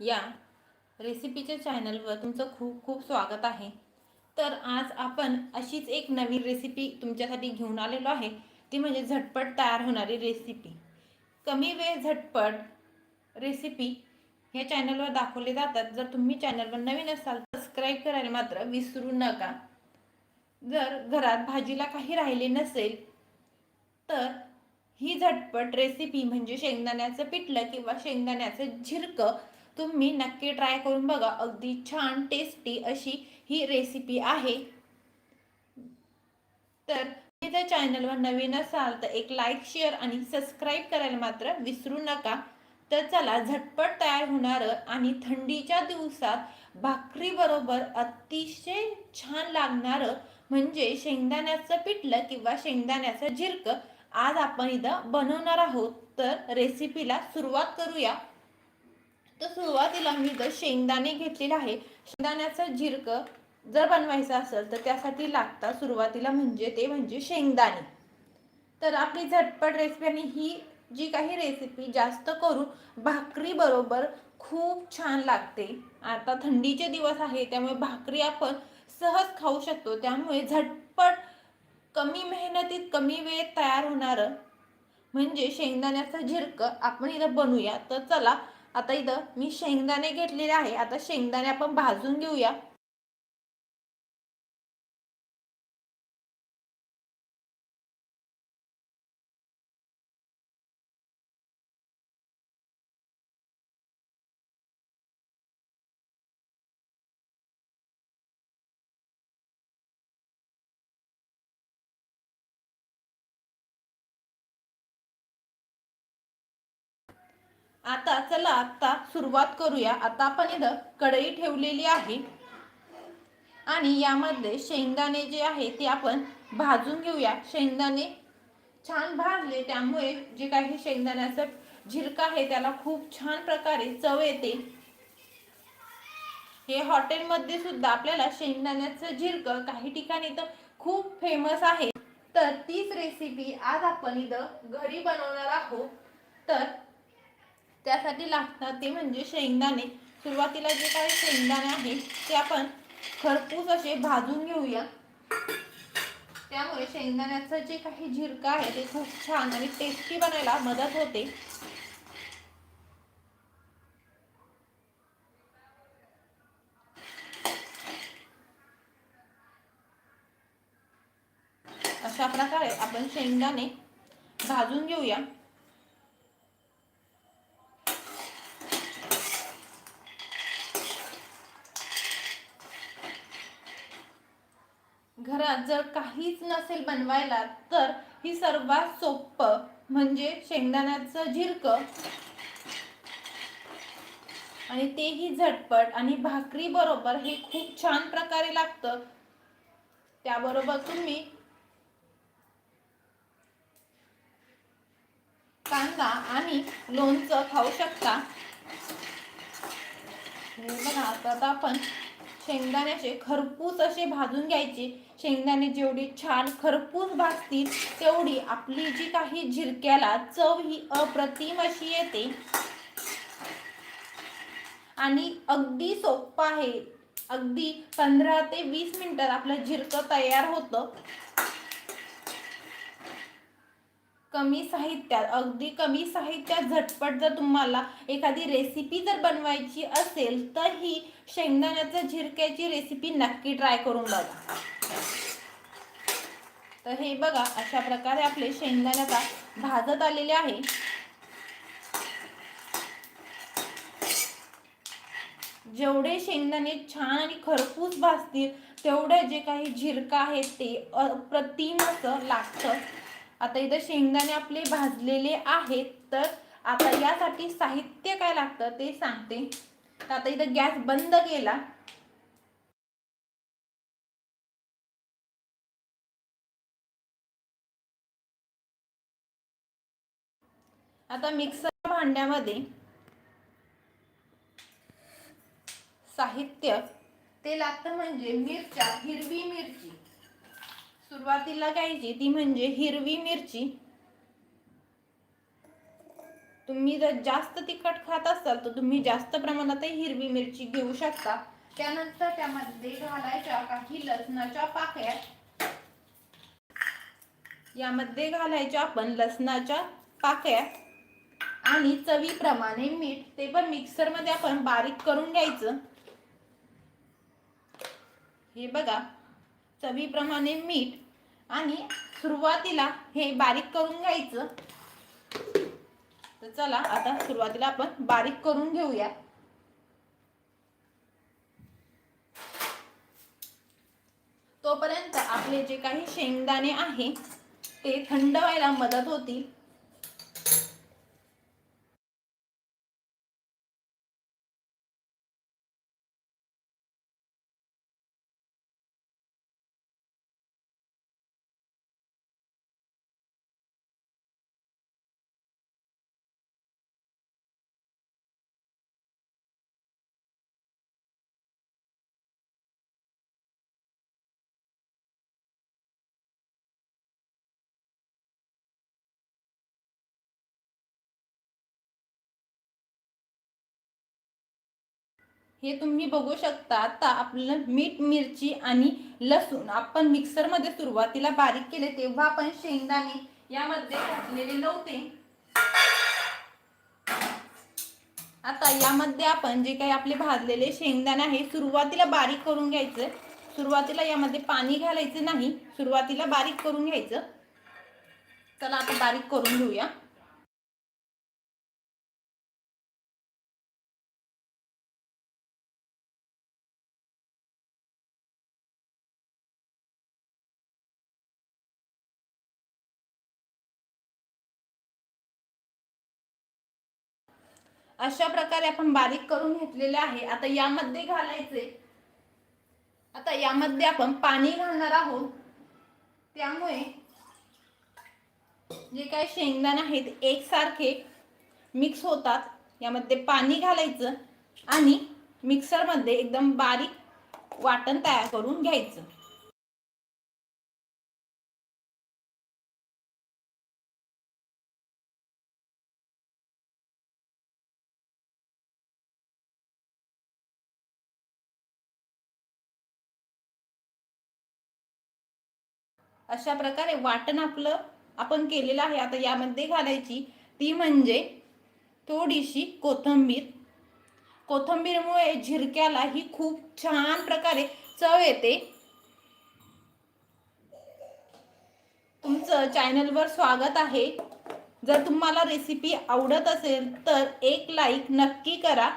या रेसिपीच्या चॅनलवर तुमचं खूप खूप स्वागत आहे. तर आज आपण अशीच एक नवीन रेसिपी तुमच्यासाठी घेऊन आलेलो आहे. ती म्हणजे झटपट तयार होणारी रेसिपी. कमी वेळ झटपट रेसिपी ह्या चॅनलवर दाखवले जातात. जर तुम्ही चॅनलवर नवीन असाल सबस्क्राईब करायला मात्र विसरू नका. जर घरात भाजीला काही राहिले नसेल तर ही झटपट रेसिपी म्हणजे शेंगदाण्याचं पिठलं किंवा शेंगदाण्याचं झिरकं तुम्ही नक्की ट्राय करून बघा. अगदी छान टेस्टी अशी ही रेसिपी आहे. तर तुम्ही जर चॅनलवर नवीन असाल तर एक लाईक शेअर आणि सबस्क्राईब करायला मात्र विसरू नका. तर चला झटपट तयार होणारं आणि थंडीच्या दिवसात भाकरीबरोबर अतिशय छान लागणारं. म्हणजे शेंगदाण्याचं पिठलं किंवा शेंगदाण्याचं झिरकं आज आपण इथं बनवणार आहोत. तर रेसिपीला सुरुवात करूया. तर सुरुवातीला मी जर शेंगदाणे घेतलेले आहे शेंगदाण्याचं झिरकं जर बनवायचं असेल तर त्यासाठी लागतात सुरुवातीला म्हणजे ते म्हणजे शेंगदाणे. तर आपली झटपट रेसिपी आणि ही जी काही रेसिपी जास्त करून भाकरी बरोबर खूप छान लागते. आता थंडीचे दिवस आहे त्यामुळे भाकरी आपण सहज खाऊ शकतो. त्यामुळे झटपट कमी मेहनतीत कमी वेळेत तयार होणारं म्हणजे शेंगदाण्याचं झिरकं आपण इथं बनवूया. तर चला आता इथं मी शेंगदाणे घेतलेले आहे. आता शेंगदाणे आपण भाजून घेऊया. आता चला आता सुरुवात करूया. आता आपण इथं कढई ठेवलेली आहे. आणि यामध्ये शेंगदाणे जे आहे ते आपण भाजून घेऊया. शेंगदाणे छान भाजले त्यामुळे जे काही शेंगदाण्याचं झिरका आहे त्याला खूप छान प्रकारे चव येते. हे हॉटेलमध्ये सुद्धा आपल्याला शेंगदाण्याचं झिरकं काही ठिकाणी तर खूप फेमस आहे. तर तीच रेसिपी आज आपण इथं घरी बनवणार आहोत. तर त्यासाठी लागतात ते म्हणजे शेंगदाणे. सुरुवातीला जे काही शेंगदाणे आहे ते आपण खरपूस असे भाजून घेऊया. त्यामुळे शेंगदाण्याचं जे काही झिरकं आहे ते खूप छान आणि टेस्टी बनायला मदत होते. अशा प्रकारे आपण शेंगदाणे भाजून घेऊया घरात हीच नसेल बनवायला तर ही सर्वात सोपं म्हणजे शेंगदाण्याचं झिरकं. आणि तेही झटपट आणि भाकरी बरोबर हे खूप छान प्रकारे लागतं. त्याबरोबर तुम्ही कांदा आणि लोणचं खाऊ शकता. बघा आता आपण शेंगदाण्याचे खरपूस असे भाजून घ्यायचे. शेंगदाणे जेवढी छान खरपूस भाजतील तेवढी आपली जी काही झिरक्याला चव ही अप्रतिम अशी येते. आणि अगदी सोपं आहे. अगदी पंधरा ते वीस मिनिटात आपलं झिरकं तयार होतं. कमी साहित्यात अगदी कमी साहित्यात झटपट जर तुम्हाला एखादी रेसिपी जर बनवायची असेल तर ही शेंगदाण्याच्या झिरक्याची रेसिपी नक्की ट्राय करून बघा. तर हे बघा अशा प्रकारे आपले शेंगदाण्याचा भाजत आलेले आहे. जेवढे शेंगदाणे छान आणि खरपूस भाजतील तेवढे जे काही झिरका आहे ते अप्रतिम असं लागतं. आता इथं शेंगदाणे आपले भाजलेले आहेत तर आता यासाठी साहित्य काय लागतं ते सांगते. तर आता इथं गॅस बंद केला. आता मिक्सर भांड्यामध्ये साहित्य ते लागतं म्हणजे मिरच्या हिरवी मिरची. सुरुवातीला घ्यायची ती म्हणजे हिरवी मिरची. तुम्ही जर जास्त तिखट खात असाल तर तुम्ही जास्त प्रमाणातही हिरवी मिरची घेऊ शकता. त्यानंतर त्यामध्ये घालायच्या काही लसणाच्या पाकळ्या. यामध्ये घालायच्या आपण लसणाच्या पाकळ्या आणि चवीप्रमाणे मीठ. ते पण मिक्सरमध्ये आपण बारीक करून घ्यायचं. हे बघा चवीप्रमाणे मीठ आणि सुरुवातीला हे बारीक करून घ्यायचं. तर चला आता सुरुवातीला आपण बारीक करून घेऊया. तोपर्यंत आपले जे काही शेंगदाणे आहे ते थंड व्हायला मदत होतील. हे तुम्ही बघू शकता. आता आपलं मीठ मिरची आणि लसूण आपण मिक्सरमध्ये सुरुवातीला बारीक केले तेव्हा आपण शेंगदाणे यामध्ये घातलेले नव्हते. आता यामध्ये आपण जे काही आपले भाजलेले शेंगदाणे आहे सुरुवातीला बारीक करून घ्यायचं. सुरुवातीला यामध्ये पाणी घालायचं नाही सुरुवातीला बारीक करून घ्यायचं. चला आता बारीक करून घेऊया. अशा प्रकारे आपण बारीक करून घेतलेले आहे. आता यामध्ये घालायचे. आता यामध्ये आपण पाणी घालणार आहोत. त्यामुळे जे काही शेंगदाणे आहेत एकसारखे मिक्स होतात. यामध्ये पाणी घालायचं आणि मिक्सरमध्ये एकदम बारीक वाटण तयार करून घ्यायचं. अशा प्रकारे वाटण आपलं आपण केलेलं आहे. आता यामध्ये घालायची ती म्हणजे थोडीशी कोथिंबीर. कोथिंबीरमुळे झिरक्याला ही खूप छान प्रकारे चव येते. तुमचं चॅनलवर स्वागत आहे. जर तुम्हाला रेसिपी आवडत असेल तर एक लाईक नक्की करा.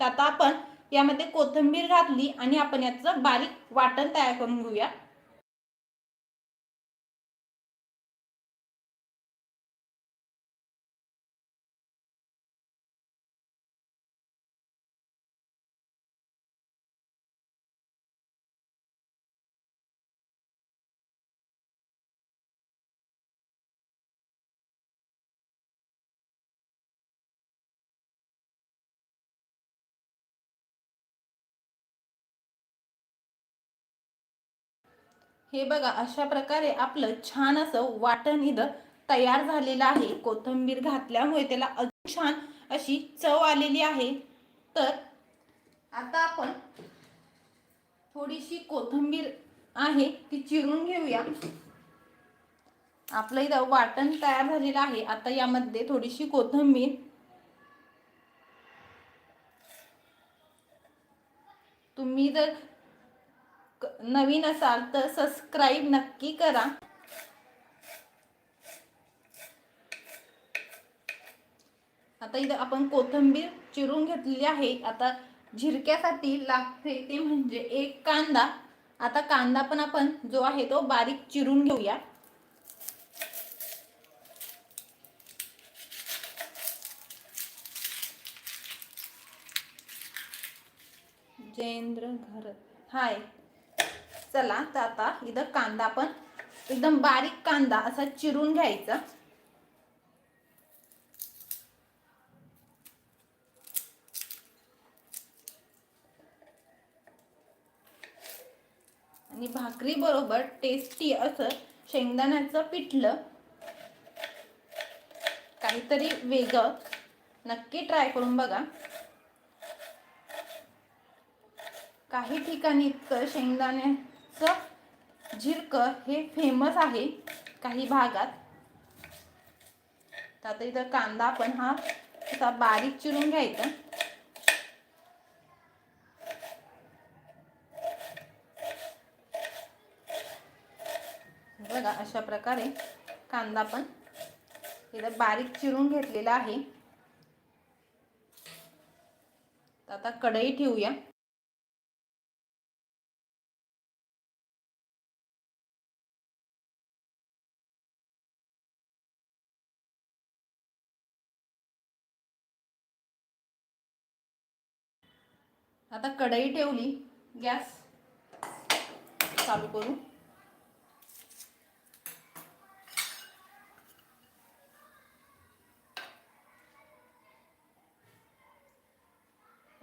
आता आपण यामध्ये कोथिंबीर घातली आणि आपण याचं बारीक वाटण तयार करून घेऊया. हे बघा अशा प्रकारे आपलं छान असं वाटण इथं तयार झालेलं आहे. कोथिंबीर घातल्यामुळे त्याला अजून छान अशी चव आलेली आहे. तर आता आपण थोडीशी कोथिंबीर आहे ती चिरून घेऊया. आपलं इथं वाटण तयार झालेलं आहे. आता यामध्ये थोडीशी कोथिंबीर तुम्ही जर नवीन असाल तर सबस्क्राईब नक्की करा. आता इथं आपण कोथिंबीर चिरून घेतलेली आहे. आता झिरक्यासाठी लागते ते म्हणजे एक कांदा. आता कांदा पण आपण जो आहे तो बारीक चिरून घेऊया. जयेंद्र घर हाय. चला तर आता इथं कांदा पण एकदम बारीक कांदा असा चिरून घ्यायचा. आणि भाकरी बरोबर टेस्टी असं शेंगदाण्याचं पिठलं. काहीतरी वेगळं. नक्की ट्राय करून बघा. काही ठिकाणी तर शेंगदाण्याचं झिरकं हे फेमस आहे काही भागात. तर आता इथं कांदा आपण हा असा बारीक चिरून घ्यायचा. बघा अशा प्रकारे कांदा पण इथं बारीक चिरून घेतलेला आहे. आता कढई ठेवूया. आता कढई ठेवली गॅस चालू करू.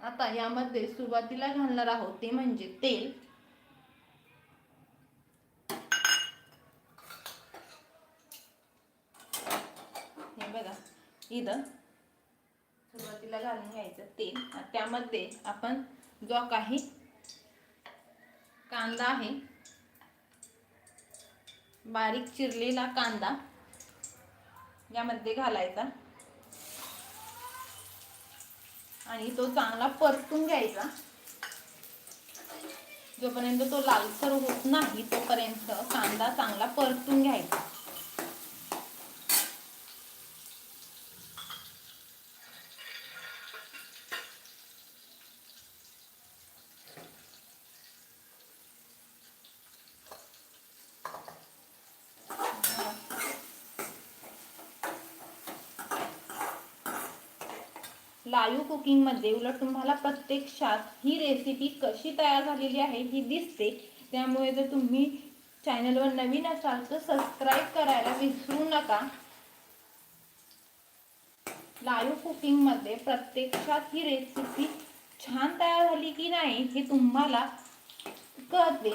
आता यामध्ये सुरुवातीला घालणार आहोत ते म्हणजे तेल. हे बघा इथं सुरुवातीला घालून घ्यायचं तेल. त्यामध्ये आपण जो काही कांदा आहे. बारीक चिरलेला कांदा यामध्ये घालायचा. आणि तो चांगला परतून घ्यायचा. जोपर्यंत तो लालसर होत नाही तोपर्यंत कांदा चांगला परतून घ्यायचा. लाईव्ह कुकिंगमध्ये उलट तुम्हाला प्रत्यक्षात ही रेसिपी कशी तयार झालेली आहे ही दिसते. त्यामुळे जर तुम्ही चॅनलवर नवीन असाल तर सबस्क्राईब करायला विसरू नका. लाईव्ह कुकिंगमध्ये प्रत्यक्षात ही रेसिपी छान तयार झाली की नाही हे तुम्हाला कळते.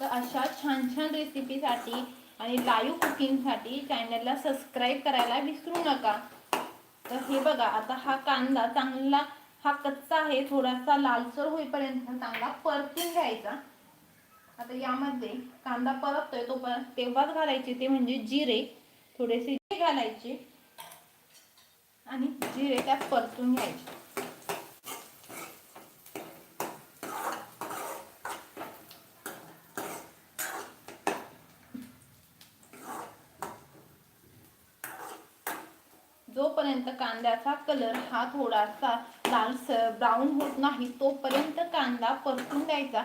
तर अशा छान छान रेसिपीसाठी आणि लाईव्ह कुकिंगसाठी चॅनलला सबस्क्राईब करायला विसरू नका. तर हे बघा आता हा कांदा चांगला हा कच्चा आहे थोडासा लालसर होईपर्यंत चांगला परतून घ्यायचा. आता यामध्ये कांदा परततोय तो परत तेव्हाच घालायचे ते म्हणजे जिरे थोडेसे घालायचे आणि जिरे त्यात परतून घ्यायचे. जोपर्यंत कांद्याचा कलर हा थोडासा लालसर ब्राऊन होत नाही तोपर्यंत कांदा परतून द्यायचा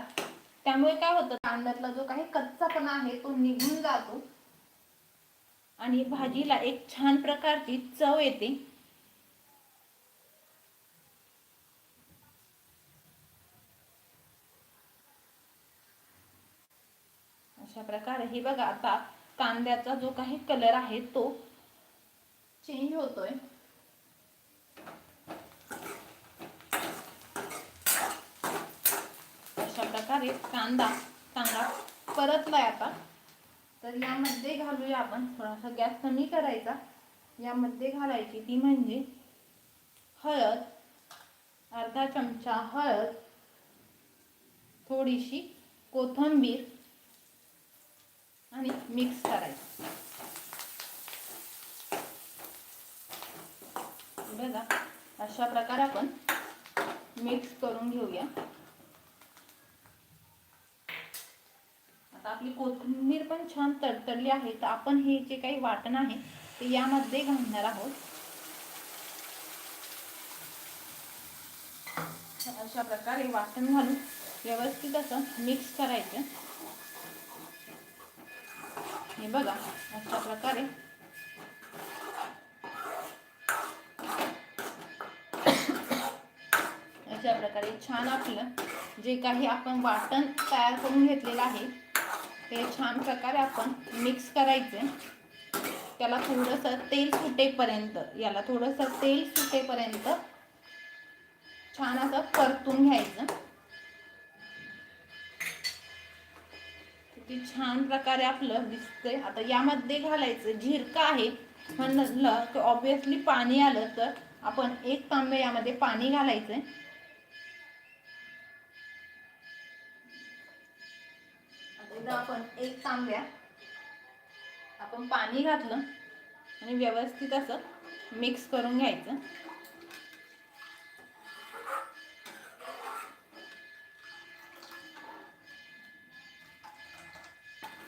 त्यामुळे काय होतं कांद्यातला जो काही कच्चापणा आहे तो निघून जातो. आणि भाजीला एक छान प्रकारची चव येते. अशा प्रकारे हे बघा आता कांद्याचा जो काही कलर आहे तो चेंज होतोय. आहे. कांदा चांगला परतलाय आता. तर यामध्ये घालूया आपण थोडासा गॅस कमी करायचा. यामध्ये घालायची ती म्हणजे हळद अर्धा चमचा हळद थोडीशी कोथिंबीर आणि मिक्स करायचं. बघा अशा प्रकारे आपण मिक्स करून घेऊया. आता आपली कोथिंबीर पण छान तडतडली आहे तर आपण हे जे काही वाटण आहे ते यामध्ये घालणार आहोत. अशा प्रकारे वाटण घालून व्यवस्थित असं मिक्स करायचं. हे बघा अशा प्रकारे. अशा प्रकारे छान आपलं जे काही आपण वाटण तयार करून घेतलेलं आहे ते छान प्रकारे आपण मिक्स करायचे. त्याला थोडंसं तेल सुटेपर्यंत याला थोडंसं तेल सुटेपर्यंत छान असं परतून घ्यायचं. किती छान प्रकारे आपलं दिसतंय. आता यामध्ये घालायचं झिरका आहे. म्हणलं की ऑब्विसली पाणी आलं तर आपण एक तांबे यामध्ये पाणी घालायचंय. आता आपण एक तांब्या आपण पाणी घातलं आणि व्यवस्थित असं मिक्स करून घ्यायचं.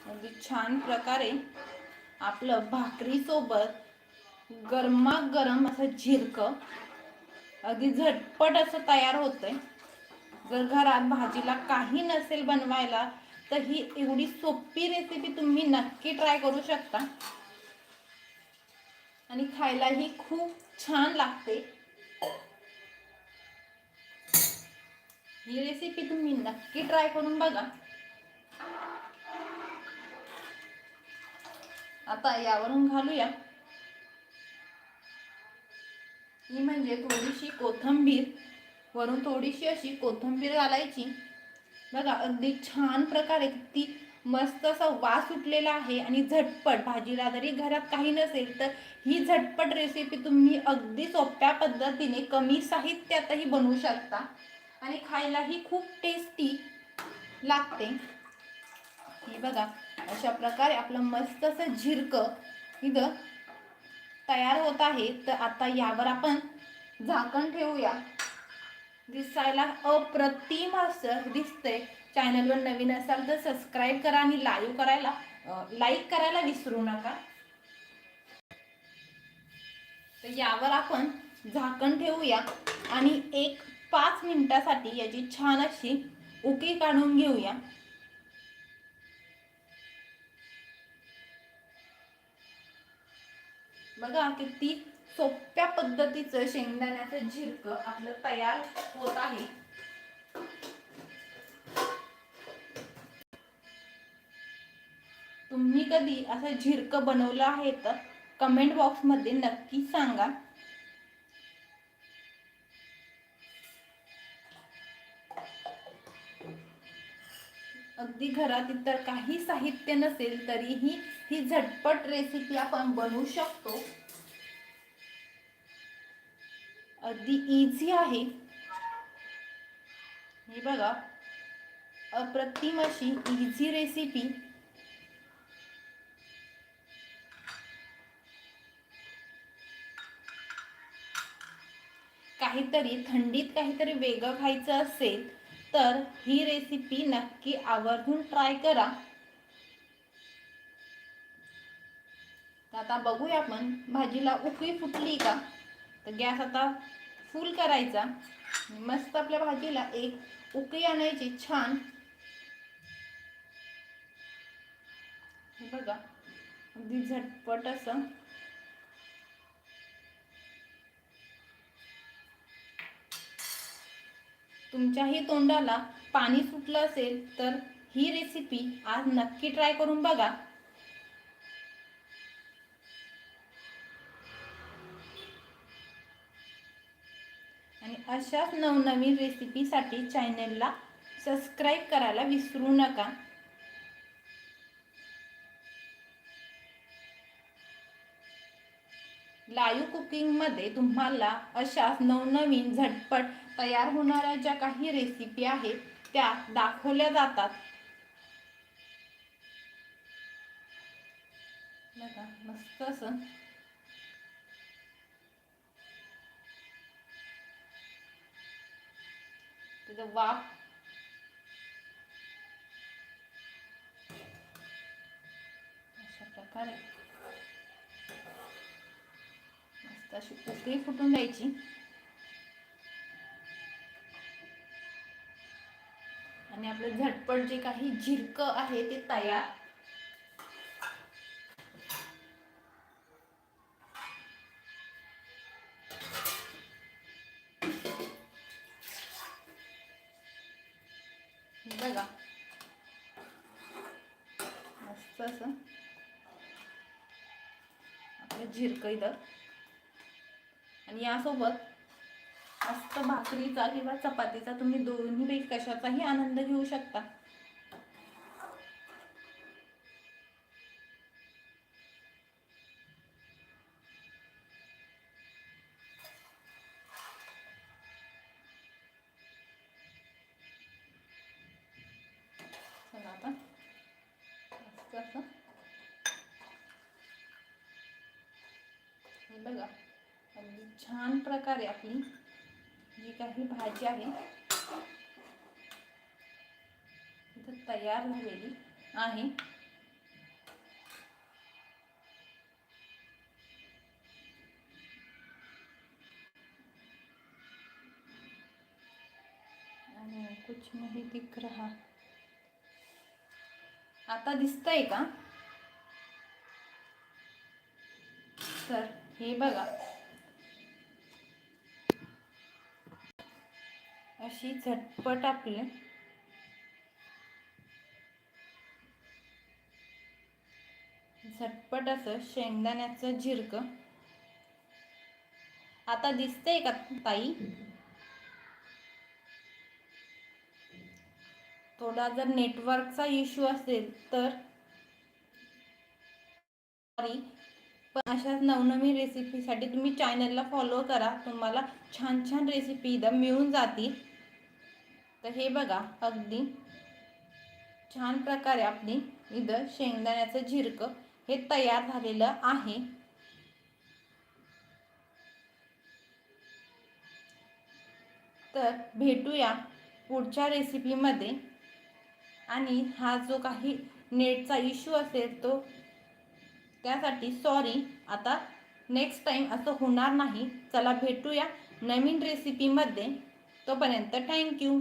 अगदी छान प्रकारे आपलं भाकरीसोबत गरमागरम असं झिरकं अगदी झटपट असं तयार होतंय. जर घरात भाजीला काही नसेल बनवायला तर ही एवढी सोपी रेसिपी तुम्ही नक्की ट्राय करू शकता. आणि खायलाही खूप छान लागते. ही रेसिपी तुम्ही नक्की ट्राय करून बघा. आता यावरून घालूया. ही म्हणजे थोडीशी कोथंबीर. वरून थोडीशी अशी कोथंबीर घालायची. बघा अगदी छान प्रकारे ती मस्त असा वास सुटलेला आहे आणि झटपट भाजीला जरी घरात काही नसेल तर ही झटपट रेसिपी तुम्ही अगदी सोप्या पद्धतीने कमी साहित्यातही बनवू शकता. आणि खायलाही खूप टेस्टी लागते. हे बघा अशा प्रकारे आपलं मस्त असं झिरकं इथं तयार होत आहे. तर आता यावर आपण झाकण ठेवूया. दिसायला अप्रतिम असं दिसतंय. चॅनलवर नवीन असाल तर सबस्क्राईब करा आणि लाईव्ह करायला लाईक करायला विसरू नका. तर यावर आपण झाकण ठेवूया आणि एक पाच मिनिटासाठी याची छान अशी उकी काढून घेऊया. बघा किती सोप्या पद्धतीचं शेंगदाण्याचं झिरकं आपलं तयार होत आहे. तुम्ही कधी असं झिरकं बनवलं आहे तर कमेंट बॉक्समध्ये नक्की सांगा. अगदी घरात इतर काही साहित्य नसेल तरीही ही झटपट रेसिपी आपण बनवू शकतो. अगदी इझी आहे. हे बघा. अप्रतिम अशी इझी रेसिपी काहीतरी थंडीत काहीतरी वेगळं खायचं असेल तर ही रेसिपी नक्की आवर्जून ट्राय करा. आता बघूया आपण भाजीला उकळी फुटली का? तर गॅस आता फुल करायचा. मस्त आपल्या भाजीला एक उकळी आणायची छान. बघा अगदी झटपट असं. तुमच्याही तोंडाला पाणी सुटलं असेल तर ही रेसिपी आज नक्की ट्राय करून बघा. अशाच नवनवीन रेसिपीसाठी चॅनलला सबस्क्राईब करायला विसरू नका. लाईव्ह कुकिंगमध्ये तुम्हाला अशाच नवनवीन झटपट तयार होणाऱ्या ज्या काही रेसिपी आहेत त्या दाखवल्या जातात. बघा मस्त असं त्याचा वाफ अशा प्रकारे. मस्त अशी उकळी फुटून द्यायची. आणि आपलं झटपट जे काही झिरकं आहे ते तयार. सोबत मस्त भाकरीचा किंवा चपातीचा तुम्ही दोन्ही कशाचाही आनंद घेऊ शकता. बघा. छान प्रकारे आपली जी काही भाजी आहे, इथं तयार झालेली कुछ नहीं दिख रहा. आता दिसतंय का? तर हे बघा. अशी झटपट आपले. झटपट असं शेंगदाण्याचं झिरकं आता दिसतंय का ताई? थोडा जर नेटवर्कचा इश्यू असेल तर? सॉरी पण अशाच नवनवीन रेसिपीसाठी तुम्ही चॅनलला फॉलो करा. तुम्हाला छान छान रेसिपी इथं मिळून जातील. तर हे बघा अगदी छान प्रकारे आपली इथं शेंगदाण्याचं झिरकं हे तयार झालेलं आहे. तर भेटूया पुढच्या रेसिपीमध्ये आणि हा जो काही नेटचा इश्यू असेल तो त्यासाठी सॉरी आता नेक्स्ट टाईम असं होणार नाही. चला भेटूया नवीन रेसिपीमध्ये तोपर्यंत थँक्यू